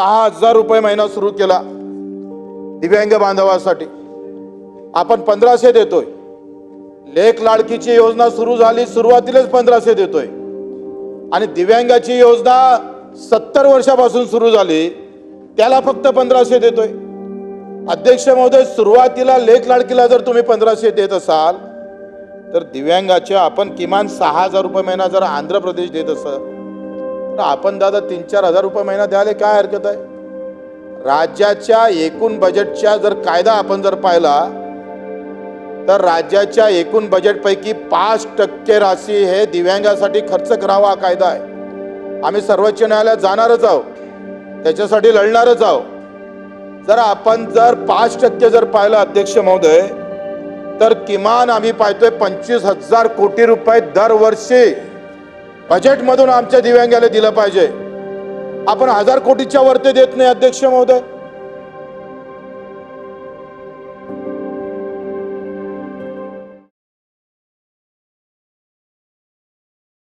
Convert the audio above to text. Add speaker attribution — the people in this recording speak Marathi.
Speaker 1: सहा हजार रुपये महिना सुरू केला दिव्यांग बांधवासाठी. आपण पंधराशे देतोय. लेख लाडकीची योजना सुरू झाली सुरुवातीलाच पंधराशे देतोय. आणि दिव्यांगाची योजना सत्तर वर्षापासून सुरू झाली त्याला फक्त पंधराशे देतोय. अध्यक्ष महोदय सुरुवातीला लेख लाडकीला जर तुम्ही पंधराशे देत असाल तर दिव्यांगाचे आपण किमान सहा हजार रुपये महिना जर आंध्र प्रदेश देत असाल तर आपण दादा तीन चार हजार रुपये महिना द्यायला काय हरकत आहे? राज्याच्या एकूण बजेटच्या जर कायदा आपण जर पाहिला तर राज्याच्या एकूण बजेटपैकी पाच टक्के राशी हे दिव्यांगासाठी खर्च करावा हा कायदा आहे. आम्ही सर्वोच्च न्यायालयात जाणारच आहोत. त्याच्यासाठी लढणारच आहोत. जर आपण जर पाच टक्के जर पाहिलं अध्यक्ष महोदय तर किमान आम्ही पाहतोय पंचवीस हजार कोटी रुपये दरवर्षी बजेटमधून आमच्या दिव्यांगाला दिलं पाहिजे. आपण हजार कोटीच्या वरती देत नाही अध्यक्ष महोदय.